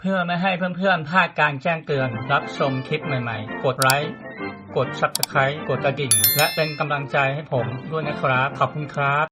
เพื่อไม่ให้เพื่อนๆพลาดการแจ้งเตือน รับชมคลิปใหม่ๆ กดไลค์กด Subscribe กดกระดิ่ง และเป็นกำลังใจให้ผมด้วยนะครับ ขอบคุณครับ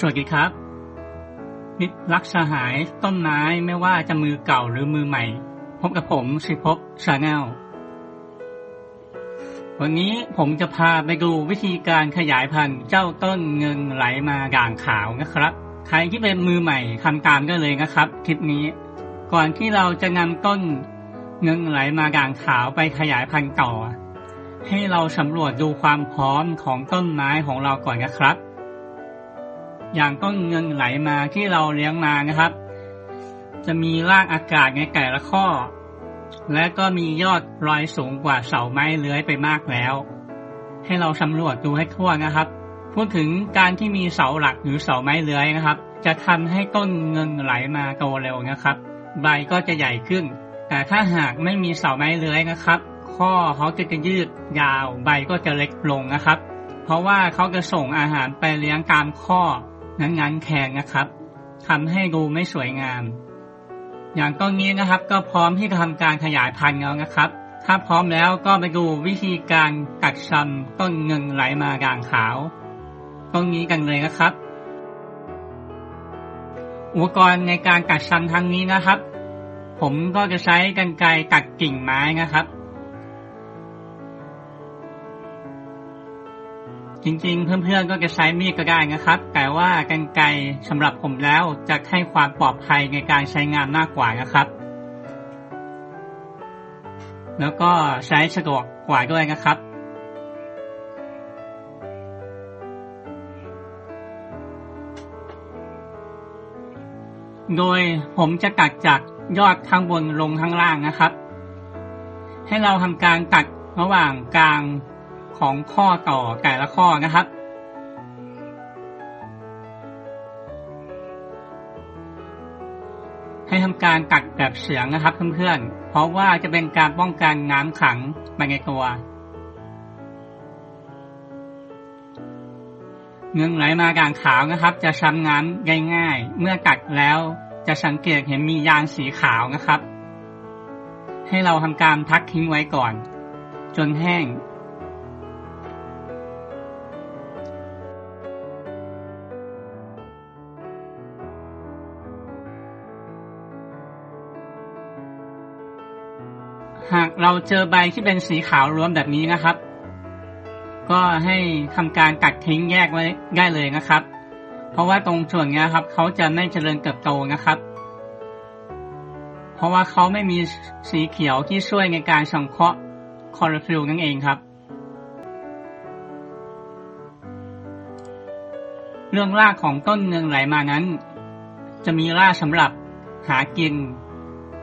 สวัสดีครับ มิตรรักสหายต้นไม้ไม่ว่าจะมือเก่าหรือมือใหม่ พบกับผมสิพบชาแนลวันนี้ผมจะพาไปดูวิธีการขยายพันธุ์เจ้าต้นเงินไหลมาด่างขาวนะครับ ใครที่เป็นมือใหม่ทำตามได้เลยนะครับคลิปนี้ ก่อนที่เราจะนำต้นเงินไหลมาด่างขาวไปขยายพันธุ์ต่อ ให้เราสำรวจดูความพร้อมของต้นไม้ของเราก่อนนะครับ อย่างต้นเงินไหลมาที่เราเลี้ยงมานะครับ จะมีรากอากาศในแต่ละข้อ และก็มียอดลอยสูงกว่าเสาไม้เลื้อยไปมากแล้ว ให้เราสำรวจดูให้ทั่วนะครับ พูดถึงการที่มีเสาหลักหรือเสาไม้เลื้อยนะครับ จะทำให้ต้นเงินไหลมาโตเร็วนะครับ ใบก็จะใหญ่ขึ้น แต่ถ้าหากไม่มีเสาไม้เลื้อยนะครับ ข้อเขาจะจะยืดยาวใบก็จะเล็กลงนะครับ เพราะว่าเขาจะส่งอาหารไปเลี้ยงตามข้อ นั้นๆแข็งนะครับทำให้ดูไม่สวยงาม อย่างต้นนี้นะครับ ก็พร้อมที่จะทำการขยายพันธุ์แล้วนะครับ ถ้าพร้อมแล้วก็ไปดูวิธีการกัดชำต้นเงินไหลมาด่างขาว ต้นนี้กันเลยนะครับ อุปกรณ์ในการกัดชำทั้งนี้นะครับ ผมก็จะใช้กรรไกรตัดกิ่งไม้นะครับ จริงๆ เพื่อนๆ ก็จะใช้มีดก็ได้นะครับ แต่ว่ากรรไกรสำหรับผมแล้วจะให้ความปลอดภัยในการใช้งานมากกว่านะครับ แล้วก็ใช้สะดวกกว่าด้วยนะครับโดยผมจะตัดจากยอดข้างบนลงข้างล่างนะครับ ให้เราทำการตัดระหว่างกลาง ของข้อต่อแต่ละข้อนะครับ ให้ทำการตัดแบบเสียงนะครับเพื่อนๆ เพราะว่าจะเป็นการป้องกันน้ำขังไปในตัวเงืองไหลมากลางขาวนะครับ จะช้ำน้ำง่ายๆ เมื่อกัดแล้วจะสังเกตเห็นมียางสีขาวนะครับ ให้เราทำการพักทิ้งไว้ก่อน จนแห้ง เราเจอใบที่เป็นสีขาวรวมแบบนี้นะครับ ก็ให้ทำการตัดทิ้งแยกไว้ได้เลยนะครับ เพราะว่าตรงส่วนนี้ครับเขาจะไม่เจริญเติบโตนะครับ เพราะว่าเขาไม่มีสีเขียวที่ช่วยในการสังเคราะห์คลอโรฟิลนั่นเองครับ เรื่องรากของต้นเนืองไหลมานั้น จะมีรากสำหรับหากิน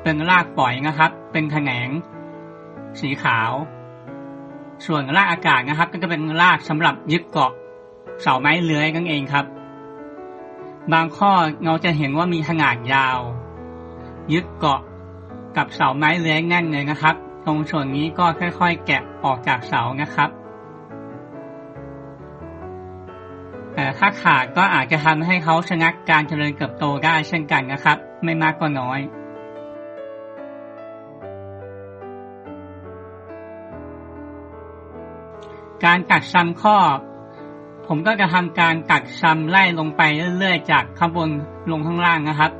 เป็นรากปล่อยนะครับ เป็นแขนง สีขาว ส่วนรากอากาศนะครับ ก็จะเป็นรากสำหรับยึดเกาะเสาไม้เลื้อยนั่นเองครับ บางข้อเราจะเห็นว่ามีขนาดยาว ยึดเกาะกับเสาไม้เลื้อยแน่นเลยนะครับ ตรงส่วนนี้ก็ค่อยๆ แกะออกจากเสานะครับแต่ถ้าขาดก็อาจจะทำให้เขาชะงักการเจริญเติบโตได้เช่นกันนะครับ ไม่มากก็น้อย การกัดซ้ำข้อ ผมก็จะทำการกัดซ้ำไล่ลงไปเรื่อยๆ จากข้างบนลงข้างล่างนะครับ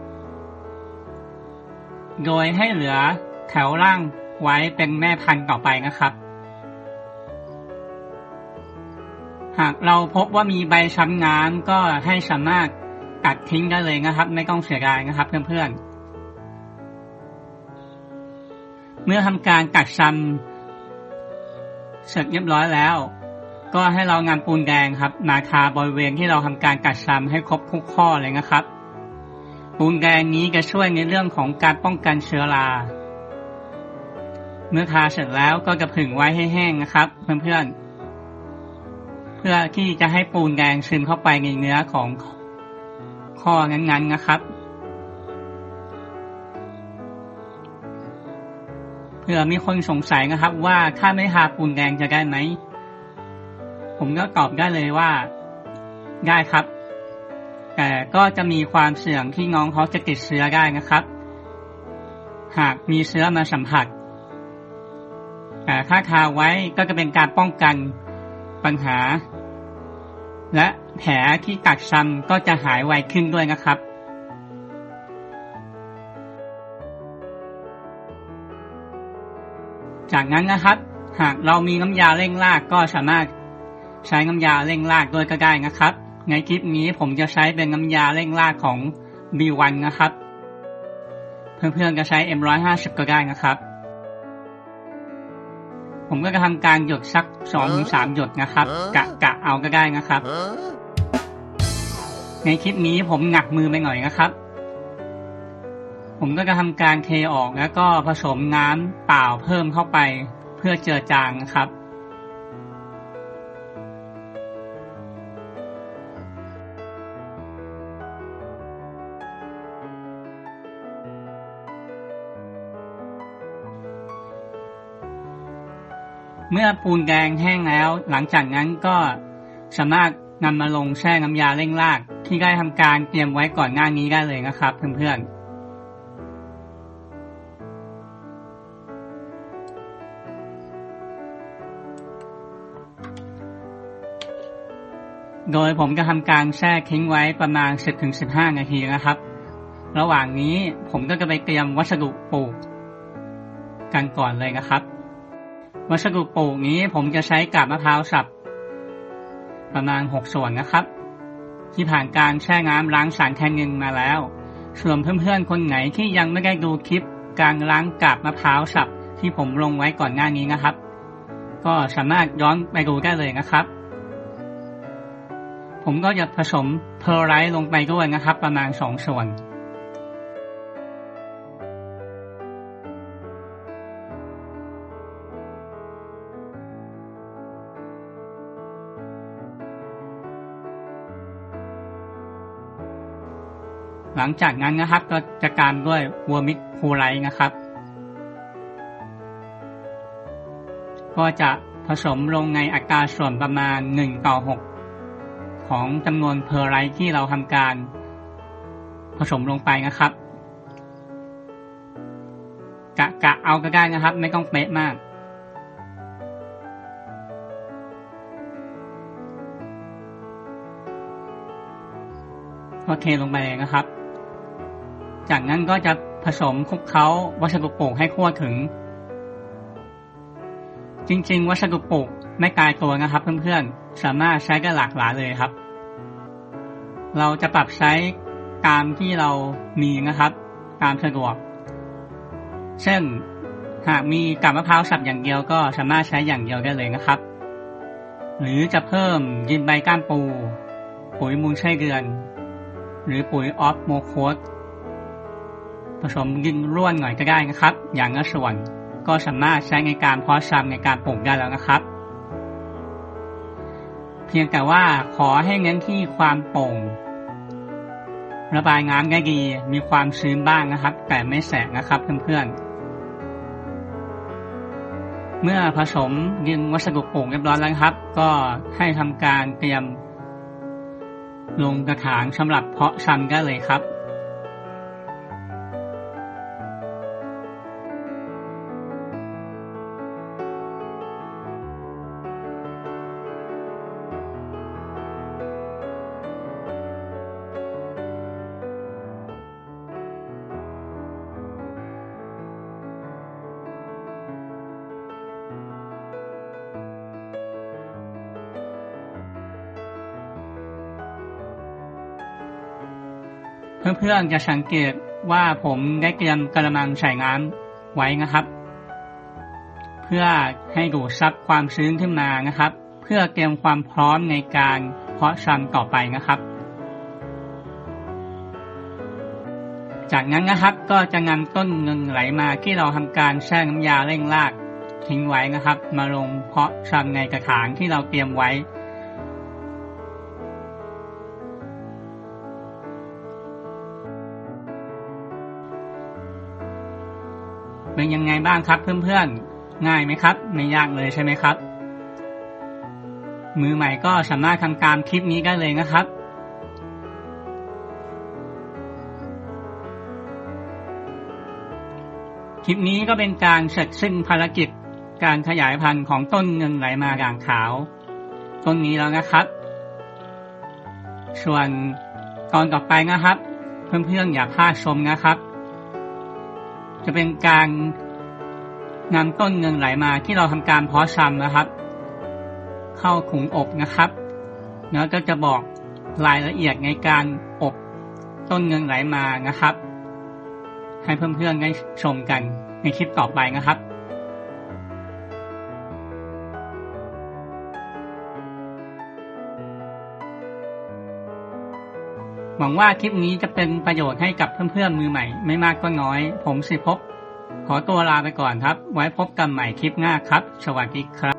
โดยให้เหลือแถวล่างไว้เป็นแม่พันธุ์ต่อไปนะครับ หากเราพบว่ามีใบช้ำน้ำก็ให้สามารถตัดทิ้งได้เลยนะครับ ไม่ต้องเสียดายนะครับเพื่อนๆเมื่อทำการกัดซ้ำ เสร็จเรียบร้อยแล้ว ก็ให้เรานำปูนแดงครับ มาทาบริเวณที่เราทำการกัดซ้ำให้ครบทุกข้อเลยนะครับ ปูนแดงนี้จะช่วยในเรื่องของการป้องกันเชื้อรา เมื่อทาเสร็จแล้วก็จะผึ่งไว้ให้แห้งนะครับเพื่อนๆ เพื่อที่จะให้ปูนแดงซึมเข้าไปในเนื้อของข้อนั้นๆนะครับ เพื่อมีคนสงสัยนะครับ ว่าถ้าไม่ทาปูนแดงจะได้ไหม ผมก็ตอบได้เลยว่า ได้ครับ แต่ก็จะมีความเสี่ยงที่น้องเขาจะติดเชื้อได้นะครับ หากมีเชื้อมาสัมผัสแต่ถ้าทาไว้ก็จะเป็นการป้องกันปัญหา และแผลที่กัดซ้ำก็จะหายไวขึ้นด้วยนะครับ จากนั้นนะครับ หากเรามีน้ำยาเร่งรากก็สามารถใช้น้ำยาเร่งรากด้วยก็ได้นะครับ ในคลิปนี้ผมจะใช้เป็นน้ำยาเร่งรากของ B1 นะครับ เพื่อนๆจะใช้ M150 ก็ได้นะครับ ผมก็จะทำการหยดสักสอถึงสามหยดนะครับ กะกะเอาก็ได้นะครับ ในคลิปนี้ผมหนักมือไปหน่อยนะครับ ผมก็จะทำการเทออกแล้วก็ผสมน้ำเปล่าเพิ่มเข้าไป เพื่อเจือจางนะครับ เมื่อปูนแดงแห้งแล้ว หลังจากนั้นก็สามารถนำมาลงแช่น้ำยาเร่งราก ที่ได้ทำการเตรียมไว้ก่อนหน้านี้ได้เลยนะครับเพื่อนๆ โดยผมจะทำการแช่ทิ้งไว้ประมาณ 10-15 นาทีนะครับ ระหว่างนี้ผมก็จะไปเตรียมวัสดุปลูกกันก่อนเลยนะครับ วัสดุปลูกนี้ผมจะใช้กาบมะพร้าวสับ ประมาณ 6 ส่วนนะครับ ที่ผ่านการแช่น้ำล้างสารแทนเงินมาแล้วส่วนเพื่อนๆคนไหนที่ยังไม่ได้ดูคลิปการล้างกาบมะพร้าวสับที่ผมลงไว้ก่อนหน้านี้นะครับ ก็สามารถย้อนไปดูได้เลยนะครับ ผมก็จะผสมเพอร์ไรท์ลงไปด้วยนะครับ ประมาณ2ส่วนหลังจากนั้นนะครับก็จะการด้วยวัวมิกคูไลท์นะครับ ก็จะผสมลงในอัตราส่วนประมาณ1ต่อ6 ของจำนวนเพอร์ไรท์ที่เราทำการผสมลงไปนะครับ กะกะเอาก็ได้นะครับ ไม่ต้องเป๊ะมากโอเคลงไปเลยนะครับ จากนั้นก็จะผสมคลุกเคล้าวัสดุปลูกให้ทั่วถึง จริง ๆ วัสดุปลูก ไม่ตายตัวนะครับเพื่อนๆ สามารถใช้ได้หลากหลายเลยครับ เราจะปรับใช้ตามที่เรามีนะครับ ตามสะดวก เช่น หากมีกาบมะพร้าวสับอย่างเดียวก็สามารถใช้อย่างเดียวได้เลยนะครับ หรือจะเพิ่มยินใบก้านปู ปุ๋ยมูลไส้เดือน หรือปุ๋ยออฟโมโคสผสมดินร่วนหน่อยก็ได้นะครับ อย่างละส่วนก็สามารถใช้ในการเพาะชำในการปลูกได้แล้วนะครับ เพียงแต่ว่าขอให้เน้นที่ความโปร่ง ระบายน้ำได้ดี มีความชื้นบ้างนะครับ แต่ไม่แสกนะครับเพื่อนๆ เมื่อผสมดินวัสดุปลูกเรียบร้อยแล้วครับ ก็ให้ทำการเตรียมลงกระถางสำหรับเพาะชำได้เลยครับ เพื่อนๆจะสังเกตว่าผมได้เตรียมกระมังใส่น้ำไว้นะครับ เพื่อให้ดูดซับความชื้นขึ้นมานะครับ เพื่อเตรียมความพร้อมในการเพาะชำต่อไปนะครับ จากนั้นนะครับก็จะนำต้นเงินไหลมาที่เราทำการแช่น้ำยาเร่งรากทิ้งไว้นะครับ มาลงเพาะชำในกระถางที่เราเตรียมไว้ เป็นยังไงบ้างครับเพื่อนๆ ง่ายไหมครับ ไม่ยากเลยใช่ไหมครับ มือใหม่ก็สามารถทำตามคลิปนี้ได้เลยนะครับคลิปนี้ก็เป็นการเสร็จสิ้นภารกิจการขยายพันธุ์ของต้นเงินไหลมาด่างขาว ต้นนี้แล้วนะครับ ส่วนตอนต่อไปนะครับ เพื่อนๆอย่าพลาดชมนะครับ จะเป็นการนำต้นเงินไหลมาที่เราทำการเพาะชำนะครับ เข้าขุงอบนะครับแล้วก็จะบอกรายละเอียดในการอบต้นเงินไหลมานะครับ ให้เพื่อนๆได้ชมกันในคลิปต่อไปนะครับ วังว่าคลิปนี้จะเป็นประโยชน์ให้กับเพื่อนๆมือใหม่ ไม่มากก็น้อย ผมสิพบ ขอตัวลาไปก่อนครับ ไว้พบกันใหม่คลิปหน้าครับ สวัสดีครับ